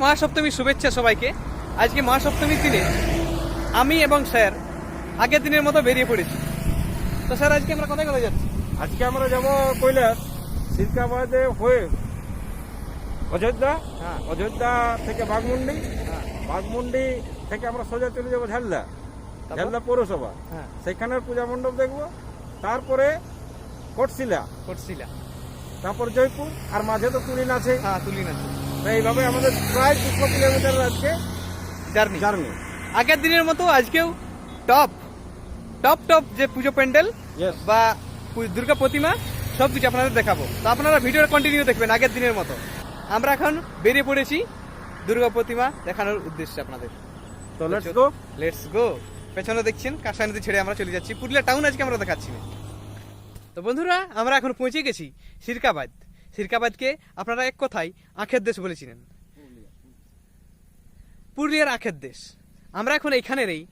মহাসপ্তমীর শুভেচ্ছা সবাইকে। আজকে মহাসপ্তমীর দিনে আমি এবং স্যার আগের দিনের মতো বেরিয়ে পড়েছি। তো স্যার আজকে আমরা কোথায় কোথায় যাচ্ছি? আজকে আমরা যাব কৈলাস সিরকাবাদে হয়ে অযোধ্যা হ্যাঁ। অযোধ্যা থেকে বাঘমুন্ডি হ্যাঁ। বাঘমুন্ডি থেকে আমরা সোজা চলে যাব ঝালদা ঝালদা পৌরসভা। হ্যাঁ। সেখানের পূজা মণ্ডপ দেখব তারপরে কটশিলা। করছিলা তারপর জয়পুর আর মাঝে তো তুলিন আছে। হ্যাঁ তুলি না তো এইভাবে আমাদের প্রায় দুশো কিলোমিটার আজকে জার্নি জার্নি আগের দিনের মতো আজকেও টপ টপ টপ যে পুজো প্যান্ডেল বা দুর্গা প্রতিমা সব কিছু আপনাদের দেখাবো। তো আপনারা ভিডিওটা কন্টিনিউ দেখবেন আগের দিনের মতো। আমরা এখন বেরিয়ে পড়েছি দুর্গা প্রতিমা দেখানোর উদ্দেশ্যে আপনাদের। তো লেটস গো লেটস গো পেছনে দেখছেন কাঁসা নদী ছেড়ে আমরা চলে যাচ্ছি। পুরুলিয়া টাউন আজকে আমরা দেখাচ্ছি না। তো বন্ধুরা আমরা এখন পৌঁছে গেছি সিরকাবাদ। সিরকাবাদকে আপনারা এক কথায় আখের দেশ বলেছিলেন। পুরুলিয়ার আখের দেশ। আমরা এখন এইখানেরই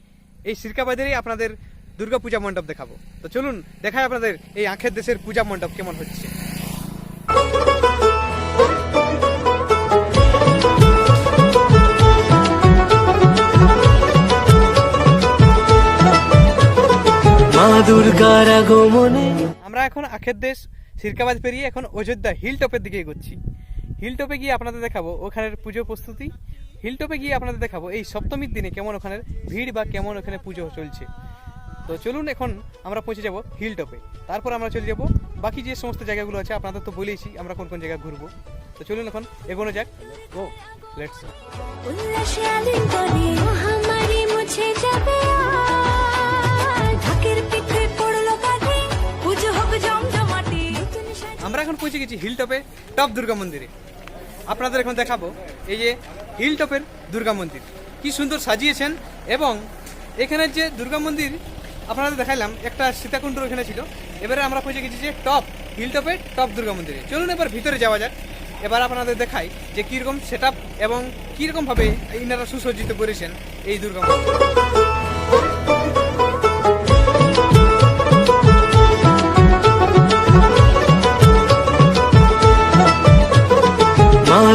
এই সিরকাবাদেরই আপনাদের দুর্গা পূজা মণ্ডপ দেখাবো। তো চলুন দেখায় আপনাদের এই আখের দেশের পূজা মণ্ডপ কেমন হচ্ছে। আমরা এখন আখের দেশ সিরকাবাদ পেরিয়ে এখন অযোধ্যা হিল টপের দিকে এগোচ্ছি। হিল টপে গিয়ে আপনাদের দেখাবো ওখানের পুজো প্রস্তুতি। হিল টপে গিয়ে আপনাদের দেখাবো এই সপ্তমীর দিনে কেমন ওখানের ভিড় বা কেমন ওখানে পুজো চলছে। তো চলুন এখন আমরা পৌঁছে যাব হিল টপে তারপর আমরা চলে যাব বাকি যে সমস্ত জায়গাগুলো আছে আপনাদের তো বলেইছি আমরা কোন কোন জায়গায় ঘুরবো। তো চলুন এখন এগোনো যাক। ও লেটস পৌঁছে গেছি হিল টপে দুর্গা মন্দিরে। আপনাদের এখন দেখাবো, এই যে হিল টপের দুর্গা মন্দির। কি সুন্দর সাজিয়েছেন এবং এখানের যে দুর্গা মন্দির, আপনাদের দেখাইলাম, একটা সীতাকুণ্ড এখানে ছিল। এবারে আমরা পৌঁছে গেছি যে টপ হিল টপে টপ দুর্গা মন্দিরে। চলুন এবার ভিতরে যাওয়া যাক। এবার আপনাদের দেখাই যে কীরকম সেট আপ এবং কীরকমভাবে ইনারা সুসজ্জিত করেছেন এই দুর্গা মন্দির।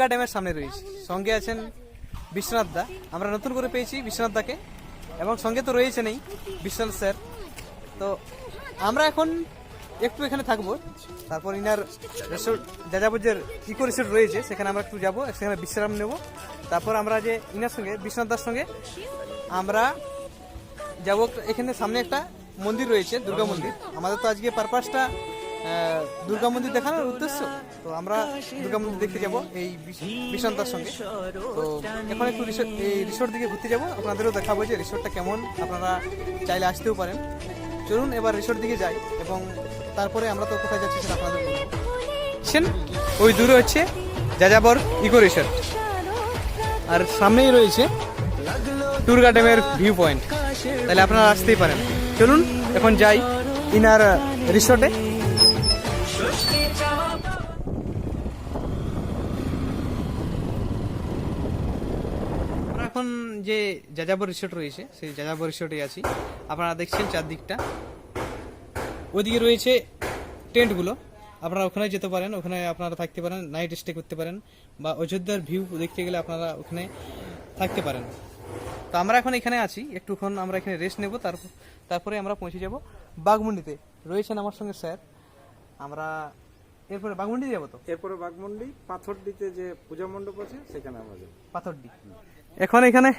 দুর্গা ড্যামের সামনে রয়েছি। সঙ্গে আছেন বিশ্বনাথ দা। আমরা নতুন করে পেয়েছি বিশ্বনাথ দাকে। এবং সঙ্গে তো রয়েছে নেই বিশ্বনাথ স্যার। তো আমরা এখন একটু এখানে থাকব। তারপর ইনার রিসোর্ট যাযাবর যে ইকো রিসোর্ট রয়েছে, সেখানে আমরা একটু যাব, সেখানে বিশ্রাম নেব। তারপর আমরা যে ইনার সঙ্গে, বিশ্বনাথ দার সঙ্গে, আমরা যাব এখানে সামনে একটা মন্দির রয়েছে, দুর্গা মন্দির। আমাদের তো আজকে পারপাসটা দুর্গা মন্দির দেখানোর উদ্দেশ্য? তো আমরা দুর্গা মন্দির দেখতে যাব এই বিশান্তার সঙ্গে। তো এখন একটু রিসোর্ট এই রিসোর্ট দিকে ঘুরতে যাব। আপনাদেরও দেখাবো যে রিসোর্টটা কেমন। আপনারা চাইলে আসতেও পারেন। চলুন এবার রিসোর্ট দিকে যাই এবং তারপরে আমরা তো কোথায় যাচ্ছি সেটা আপনাদের বলব। দেখছেন, ওই দূরে হচ্ছে যাযাবর ইকো রিসোর্ট। আর সামনেই রয়েছে টুরগা ড্যামের ভিউ পয়েন্ট। তাহলে আপনারা আসতেই পারেন। চলুন এখন যাই ইনার রিসোর্টে। যে যাযাবর রিসোর্ট রয়েছে সেই যাযাবর রিসোর্টে আছি। আপনারা দেখছেন চারদিকটা। ওইদিকে রয়েছে টেন্টগুলো আপনারা ওখানে যেতে পারেন ওখানে আপনারা থাকতে পারেন নাইট স্টে করতে পারেন বা অযোধ্যার ভিউ দেখতে গেলে আপনারা ওখানে থাকতে পারেন। তো আমরা এখন এখানে আছি একটুক্ষণ আমরা এখানে রেস্ট নেব তারপর তারপরে আমরা পৌঁছে যাব বাগমুন্ডিতে রয়েছেন আমার সঙ্গে স্যার। আমরা এরপরে বাগমুন্ডি যাব তো? এরপরে বাঘমুন্ডি পাথরডিতে যে পূজা মণ্ডপ আছে সেখানে আমরা যাব। পাথরডি। এখন এখানে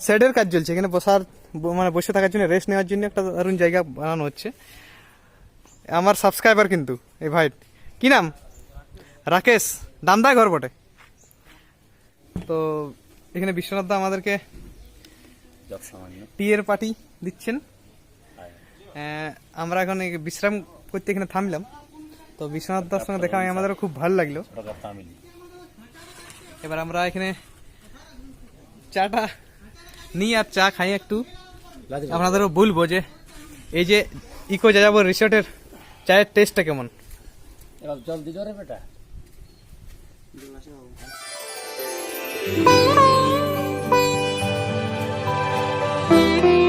শেডের কাজ চলছে। এখানে বসার মানে বসে থাকার জন্য রেস্ট নেওয়ার জন্য একটা দারুণ জায়গা বানানো হচ্ছে। আমার সাবস্ক্রাইবার কিন্তু এই ভাই। কি নাম? রাকেশ। দামদা ঘর বটে। তো এখানে বিশ্বনাথ দা আমাদেরকে টিয়ের পার্টি দিচ্ছেন। আমরা এখন বিশ্রাম করতে এখানে থামলাম। তো বিশ্বনাথ দার সঙ্গে দেখা হয়ে আমাদেরও খুব ভালো লাগল। এবার আমরা এখানে চাটা নিয়ে আর চা খাই একটু। আপনাদেরও বলব যে এই যে ইকো যাযাবর রিসোর্টের চায়ের টেস্টটা কেমন? জলদি জরে বেটা। হ্যাঁ,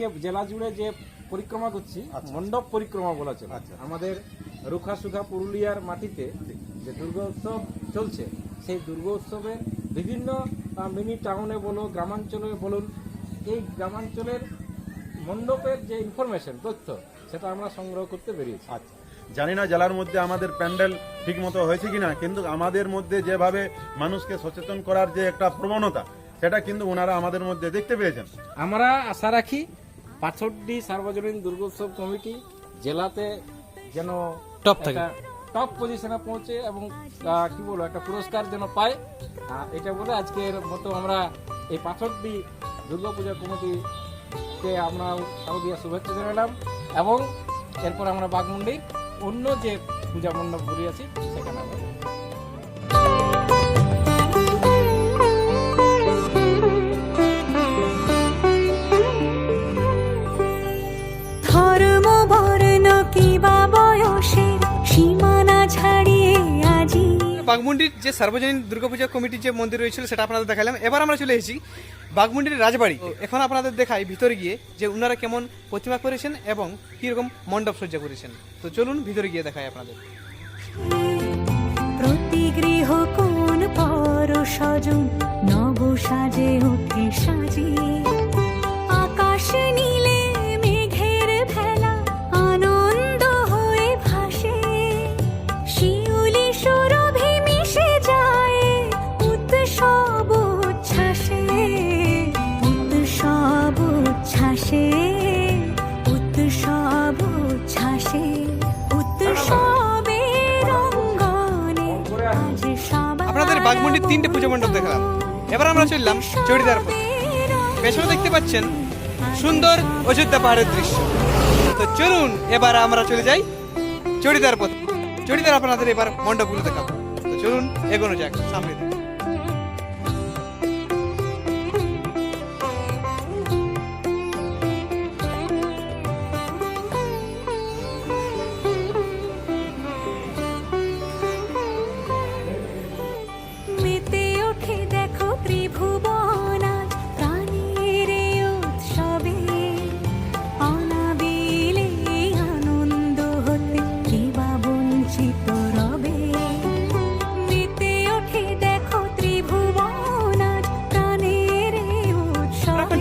আজকে জেলা জুড়ে যে পরিক্রমা করছি মণ্ডপ পরিক্রমা বলা চলে। আমাদের রুখা সুখা পুরুলিয়ার মাটিতে যে দুর্গোৎসব চলছে সেই দুর্গোৎসবে বিভিন্ন মিনি টাউনে বলো গ্রামাঞ্চলে বলুন এই গ্রামাঞ্চলের মণ্ডপের যে ইনফরমেশন তথ্য সেটা আমরা সংগ্রহ করতে বেরিয়েছি। আচ্ছা জানি না জেলার মধ্যে আমাদের প্যান্ডেল ঠিক মতো হয়েছে কিনা কিন্তু আমাদের মধ্যে যেভাবে মানুষকে সচেতন করার যে একটা প্রবণতা সেটা কিন্তু ওনারা আমাদের মধ্যে দেখতে পেয়েছেন। আমরা আশা রাখি পাথরডি সার্বজনীন দুর্গোৎসব কমিটি জেলাতে যেন টপ থাকে। টপ পজিশনে পৌঁছে এবং কি বলব একটা পুরস্কার যেন পায় এটা বলে আজকের মতো আমরা এই পাথরডি দুর্গাপূজা কমিটিকে আমরা শারদীয় শুভেচ্ছা জানালাম এবং এরপর আমরা বাগমুন্ডির অন্য যে পূজা মণ্ডপ ঘুরিয়েছি বাগমুন্ডির যে সার্বজনীন দুর্গাপূজা কমিটির যে মন্দির রয়েছিল সেটা আপনাদের দেখালাম। এবার আমরা চলে এসেছি বাগমুন্ডির রাজবাড়ি। এখন আপনাদের দেখাই ভিতরে গিয়ে যে ওনারা কেমন প্রতিমা করেছেন এবং কীরকম মণ্ডপ সজ্জা করেছেন। তো চলুন ভিতরে গিয়ে দেখাই আপনাদের। প্রতি গৃহ কোন পর সজন নব সাজে ওঠে সাজিয়ে আকাশ নীলে চড়িদার পেছনে দেখতে পাচ্ছেন। সুন্দর অযোধ্যা পাহাড়ের দৃশ্য। তো চলুন, এবার আমরা চলে যাই চুড়িদার পথে। চুড়িদার আপনাদের এবার মণ্ডপগুলো দেখাবো। তো চলুন, এগোনো যাক, সামনে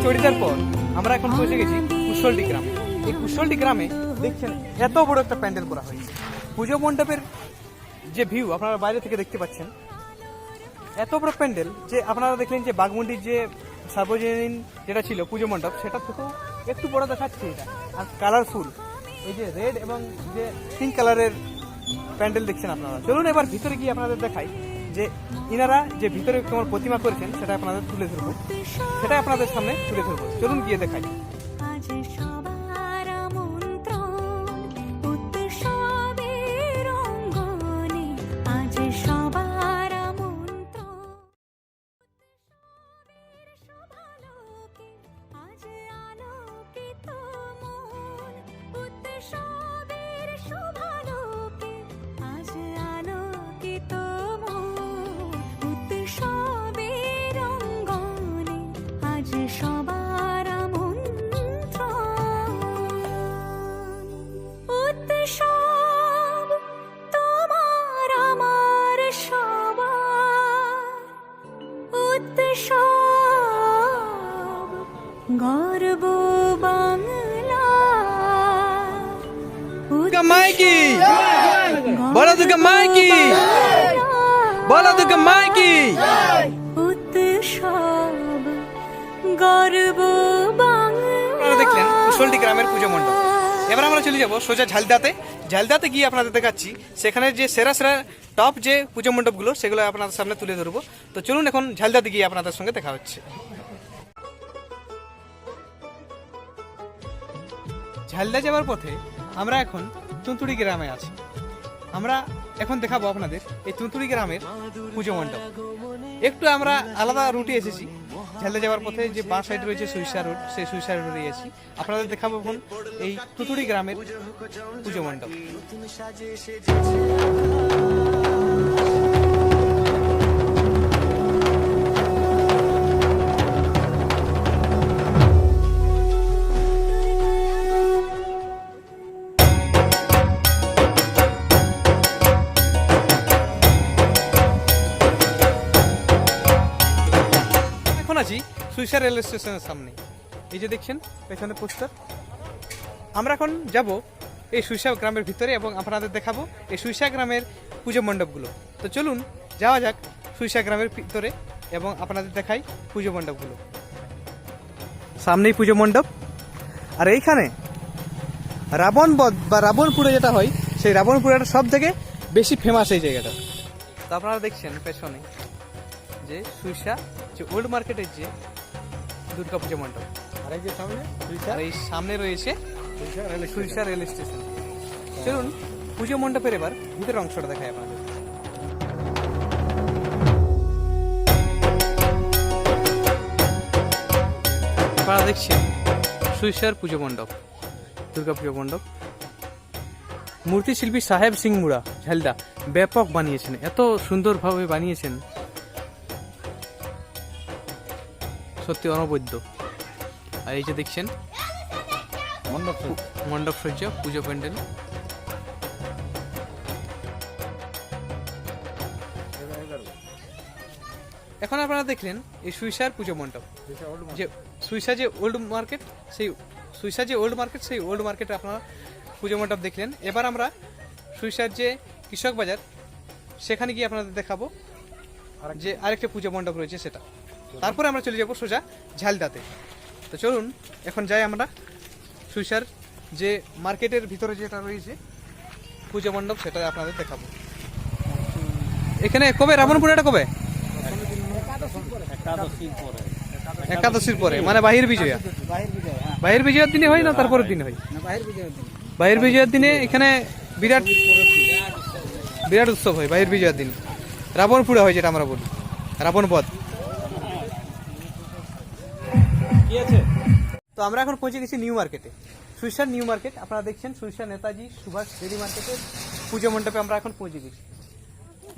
চড়িদার পর আমরা এখন পৌঁছে গেছি কুশলটি গ্রাম। এই কুশলটি গ্রামে দেখছেন এত বড় একটা প্যান্ডেল করা হয়েছে। পুজো মণ্ডপের যে ভিউ আপনারা বাইরে থেকে দেখতে পাচ্ছেন, এত বড় প্যান্ডেল যে আপনারা দেখলেন যে বাগমুন্ডির যে সার্বজনীন যেটা ছিল পুজো মণ্ডপ, সেটা থেকেও একটু বড় দেখাচ্ছে এটা। আর কালারফুল এই যে রেড এবং যে পিঙ্ক কালারের প্যান্ডেল দেখছেন আপনারা। চলুন এবার ভিতরে গিয়ে আপনাদের দেখাই। যে ইনারা যে ভিতরে কেমন প্রতিমা করেছেন, সেটা আপনাদের তুলে ধরবো। সেটা আপনাদের সামনে তুলে ধরবো। চলুন গিয়ে দেখাই। সব গর্ব বাংলা। মাইকি। বলো দুর্গা মাইকি। বলো দুর্গা মাইকি। উৎসব গর্ব বাংলা। দেখলেন কুশলটি গ্রামের পুজো মণ্ডপ। এবার আমরা চলে যাব সোজা ঝালদাতে। ঝালদাতে গিয়ে আপনাদের দেখাচ্ছি। সেখানে যে সেরা সেরা টপ যে পুজো মণ্ডপগুলো, সেগুলো আপনাদের সামনে তুলে ধরবো। তো চলুন এখন ঝালদাতে গিয়ে আপনাদের সঙ্গে দেখা হচ্ছে। ঝালদা যাওয়ার পথে আমরা এখন তুন্তুড়ি গ্রামে আছি। আমরা এখন দেখাবো আপনাদের এই তুন্তুড়ি গ্রামের পুজো মণ্ডপ। একটু আমরা আলাদা রুটে এসেছি। ঝালদা যাওয়ার পথে যে বাঁ সাইড রয়েছে সুইসা রোড সেই সুইসা রোডে এসেছি আপনাদের দেখাবো এখন এই তুতুড়ি গ্রামের পুজো মণ্ডপ। আছি সুইসা রেল স্টেশনের সামনে। এই যে দেখছেন, পেছনে পোস্টার। আমরা এখন যাব এই সুইসা গ্রামের ভিতরে এবং আপনাদের দেখাবো এই সুইসা গ্রামের পুজো মণ্ডপগুলো। তো চলুন যাওয়া যাক সুইসা গ্রামের ভিতরে এবং আপনাদের দেখাই পুজো মণ্ডপগুলো। সামনেই পুজো মণ্ডপ। আর এইখানে রাবণ বধ বা রাবণপুরে যেটা হয় সেই রাবণপুরের সব থেকে বেশি ফেমাস এই জায়গাটা। তো আপনারা দেখছেন পেছনে যে সুইসা যে ওল্ড মার্কেটের যে দুর্গা পুজো মণ্ডপ। আর এই যে সামনে আর এই সামনে রয়েছে সুইচা রেল স্টেশন চলুন, পুজো মণ্ডপের এবার ভিতরের অংশটা দেখায় আপনাদের। আপনারা দেখছেন সুইসার পুজো মণ্ডপ, দুর্গা পুজো মণ্ডপ। মূর্তি শিল্পী সাহেব সিং মুড়া ঝালদা, ব্যাপক বানিয়েছেন, এত সুন্দরভাবে বানিয়েছেন। সত্যি অনবদ্য। আর এই যে দেখছেন মণ্ডপ সজ্জা পুজো প্যান্ডেল এখন আপনারা দেখলেন এই সুইসার পুজো মণ্ডপ। যে সুইসা যে ওল্ড মার্কেট সেই সুইসা যে ওল্ড মার্কেট সেই ওল্ড মার্কেটে আপনারা পুজো মণ্ডপ দেখলেন। এবার আমরা সুইসার যে কৃষক বাজার সেখানে গিয়ে আপনাদের দেখাবো যে আরেকটা পুজো মণ্ডপ রয়েছে সেটা। তারপরে আমরা চলে যাব সোজা ঝালদাতে। তো চলুন এখন যাই আমরা সুইসার যে মার্কেটের ভিতরে যেটা রয়েছে, পুজো মণ্ডপ সেটা আপনাদের দেখাবো। এখানে কবে? রাবণপুরাটা কবে? একাদশীর পরে। মানে বাহির বিজয়া? বাহির বিজয়ার দিনে হয় না তারপরের দিনে হয়? বাহির বিজয়ার দিনে এখানে বিরাট বিরাট উৎসব হয়, বাহির বিজয়ার দিন। রাবণ পুরা হয় যেটা আমরা বলি। রাবণ বধ। তো আমরা এখন পৌঁছে গেছি নিউ মার্কেটে। সুইসার নিউ মার্কেট আপনারা দেখছেন সুইসার নেতাজি সুভাষ রেডি মার্কেটের পুজো মণ্ডপে আমরা এখন পৌঁছে গেছি।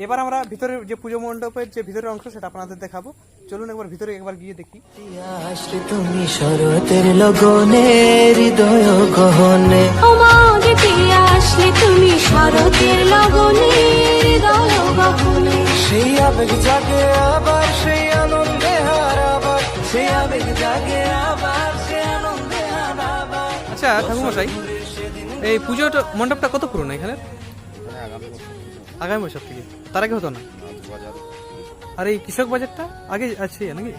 এবার আমরা ভিতরে যে পুজো মণ্ডপের যে ভিতরের অংশ সেটা আপনাদের দেখাবো। চলুন একবার ভিতরে একবার গিয়ে দেখি। আসলে তুমি শরতের লগনে হৃদয় গহনে। আসলে তুমি শরতের লগনে হৃদয় গহনে। সেই আবেগ জাগে আবার সেই আনন্দে হারাবার সেই আবেগ জাগে ঠাকুরমশাই এই পুজোটা মণ্ডপটা কত পুরনো এখানে আগামী বছর থেকে। তার আগে হতো না? আর এই কৃষক বাজারটা আগে আছে নাকি?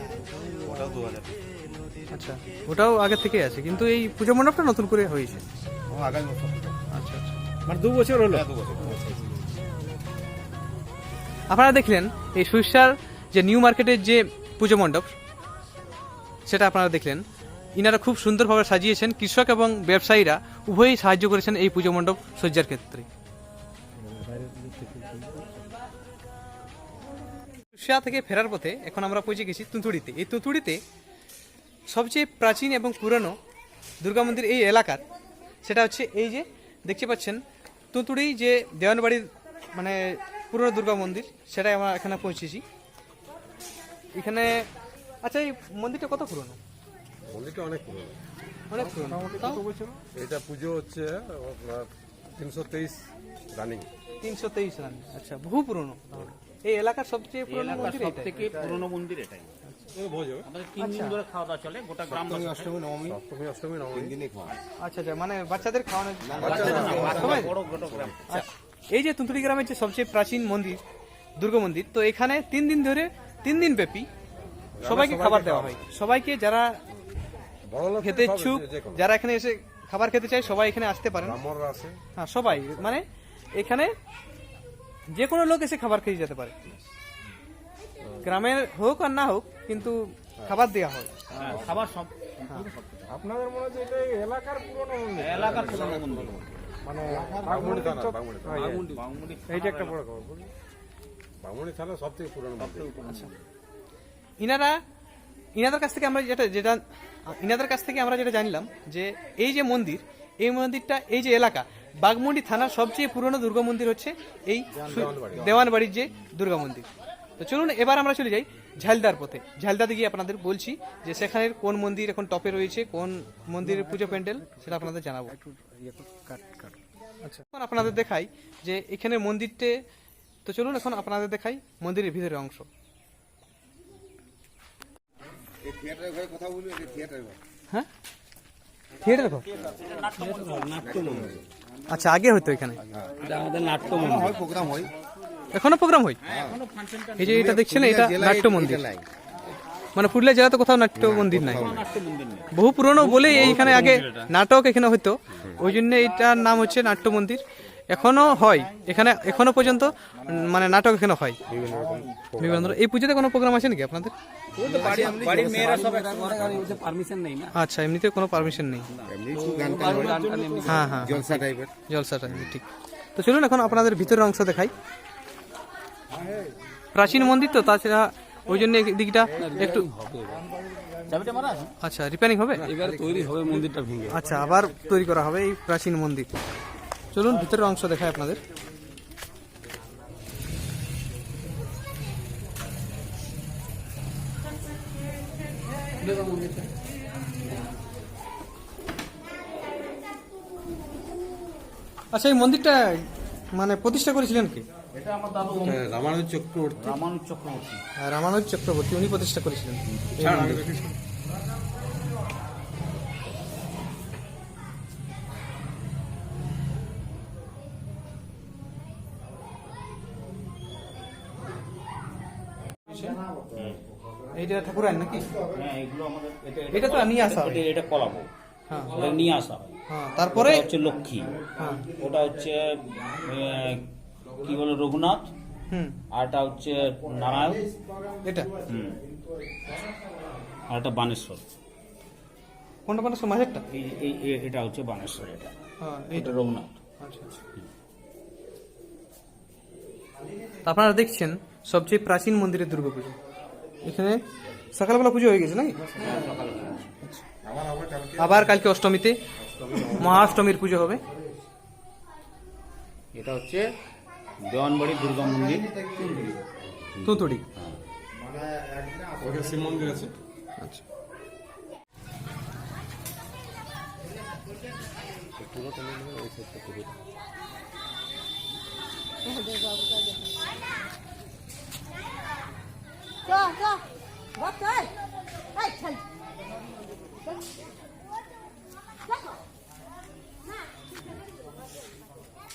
আচ্ছা ওটাও আগে থেকে আছে কিন্তু এই পুজো মণ্ডপটা নতুন করে হয়েছে। আচ্ছা আচ্ছা। মানে দু বছর হলো? আপনারা দেখলেন এই সুইসার যে নিউ মার্কেটের যে পুজো মণ্ডপ সেটা আপনারা দেখলেন। ইনারা খুব সুন্দরভাবে সাজিয়েছেন। কৃষক এবং ব্যবসায়ীরা উভয়ই সাহায্য করেছেন এই পুজো মণ্ডপ সজ্জার ক্ষেত্রে। সুইসা থেকে ফেরার পথে এখন আমরা পৌঁছে গেছি তুঁতুড়িতে। এই তুঁতুড়িতে সবচেয়ে প্রাচীন এবং পুরনো দুর্গা মন্দির এই এলাকার, সেটা হচ্ছে এই যে দেখতে পাচ্ছেন, তুঁতুড়ি যে দেওয়ানবাড়ির মানে পুরনো দুর্গা মন্দির, সেটাই আমরা এখানে পৌঁছেছি। এখানে আচ্ছা এই মন্দিরটা কত পুরনো? মন্দিরটা অনেক পুরনো। অনেক পুরনো। এটা পুজো হচ্ছে তিনশো তেইশ রানিং। তিনশো তেইশ রান। আচ্ছা বহু পুরনো। এই এলাকার সবচেয়ে পুরনো মন্দির থেকে পুরনো মন্দির এটাই। ভোজ হবে। আমাদের তিন দিন ধরে খাওয়া দাওয়া চলে গোটা গ্রাম অষ্টমী অষ্টমী নবমী। আচ্ছা আচ্ছা মানে বাচ্চাদের খাওয়ানো সবাই। গোটা গ্রাম। আচ্ছা, এই যে তুঁতুড়ি গ্রামের যে সবচেয়ে প্রাচীন মন্দির দুর্গা মন্দির তো এখানে তিন দিন ধরে তিন দিন ব্যাপী সবাইকে খাবার দেওয়া হয়। সবাইকে যারা খেতে ইচ্ছুক যারা এখানে এসে খাবার খেতে চায় সবাই এখানে আসতে পারেন। হ্যাঁ সবাই। মানে এখানে যে কোনো লোক এসে খাবার খেয়ে যেতে পারে। গ্রামের হোক আর না হোক কিন্তু খাবার দেওয়া হয়। হ্যাঁ, খাবার সব আপনাদের মনে হচ্ছে এটা এলাকার পুরনো মন্দির? এলাকার পুরনো মন্দির। মানে এইটা একটা বড় খবর বুঝলি? থানা সব থেকে পুরনো মন্দির। ইনারা ইনাদের কাছ থেকে আমরা যেটা যেটা ইনাদের কাছ থেকে আমরা যেটা জানলাম যে এই যে মন্দির এই মন্দিরটা এই যে এলাকা বাগমুন্ডি থানার সবচেয়ে পুরনো দুর্গা মন্দির হচ্ছে এই দেওয়ানবাড়ির যে দুর্গা মন্দির। তো চলুন এবার আমরা চলে যাই ঝালদার পথে। ঝালদাতে গিয়ে আপনাদের বলছি যে সেখানের কোন মন্দির এখন টপে রয়েছে কোন মন্দিরের পুজো প্যান্ডেল সেটা আপনাদের জানাব। আচ্ছা। এখন আপনাদের দেখাই যে এখানে মন্দিরতে তো চলুন এখন আপনাদের দেখাই মন্দিরের ভিতরের অংশ। হ্যাঁ? থিয়েটার ঘর? আচ্ছা আগে হতো এখানে। আমাদের নাট্য এখনও প্রোগ্রাম হয়। এই যে এটা দেখছেন এটা নাট্য মন্দির মানে পুরুলিয়া জেলাতে কোথাও নাট্য মন্দির নাই। বহু পুরনো বলে এইখানে আগে নাটক এখানে হতো ওই জন্য এটার নাম হচ্ছে নাট্য মন্দির এখনও হয়। এখানে এখনও পর্যন্ত মানে নাটক এখানে হয়। বিভিন্ন এই পুজোতে কোনো প্রোগ্রাম আছে নাকি আপনাদের? বাড়ির মেয়েরা সব একসঙ্গে পারমিশন নেই না। আচ্ছা এমনিতে কোনো পারমিশন নেই। হ্যাঁ। হ্যাঁ জলসা টাইপের জলসা টাইপের ঠিক। তো চলুন এখন আপনাদের ভিতরের অংশ দেখাই। প্রাচীন মন্দির তো তাছাড়া ওই জন্য এই দিকটা একটু আচ্ছা রিপেয়ারিং হবে? এবারে তৈরি হবে মন্দিরটা ভেঙে। আচ্ছা আবার তৈরি করা হবে এই প্রাচীন মন্দির। চলুন ভিতরের অংশ দেখায় আপনাদের। আচ্ছা এই মন্দিরটা মানে প্রতিষ্ঠা করেছিলেন কি? এটা আমার দাদু রামানুজ চক্রবর্তী। রামানুজ চক্রবর্তী। আর রামানুজ চক্রবর্তী উনি প্রতিষ্ঠা করেছিলেন। ঠাকুরান নাকি? হ্যাঁ এগুলো আমাদের এটা এটা তো নিয়ে আসা হয়। এটা কলাবো হ্যাঁ। এটা নিয়ে আসা হয়। তারপরে হচ্ছে লক্ষ্মী। হ্যাঁ। ওটা হচ্ছে কি বলে রঘুনাথ। হুম। আর এটা হচ্ছে নারায়ণ। এটা? হুম। আর এটা বানেশ্বর। কোনটা মানে মাঝেরটা? এই এই এই- এটা হচ্ছে বানেশ্বর এটা। হ্যাঁ এটা রঘুনাথ। আচ্ছা আচ্ছা। আপনারা দেখছেন সবচেয়ে প্রাচীন মন্দিরের দুর্গা পুজো এখানে সকালবেলা পুজো হয়ে গেছে নাকি? আবার কালকে অষ্টমীতে মহাষ্টমীর পুজো হবে। এটা হচ্ছে দেওয়ানবাড়ি দুর্গা মন্দির। তুঁতুড়ি। শিব মন্দির আছে। আচ্ছা। Go, What the? Hey, hey.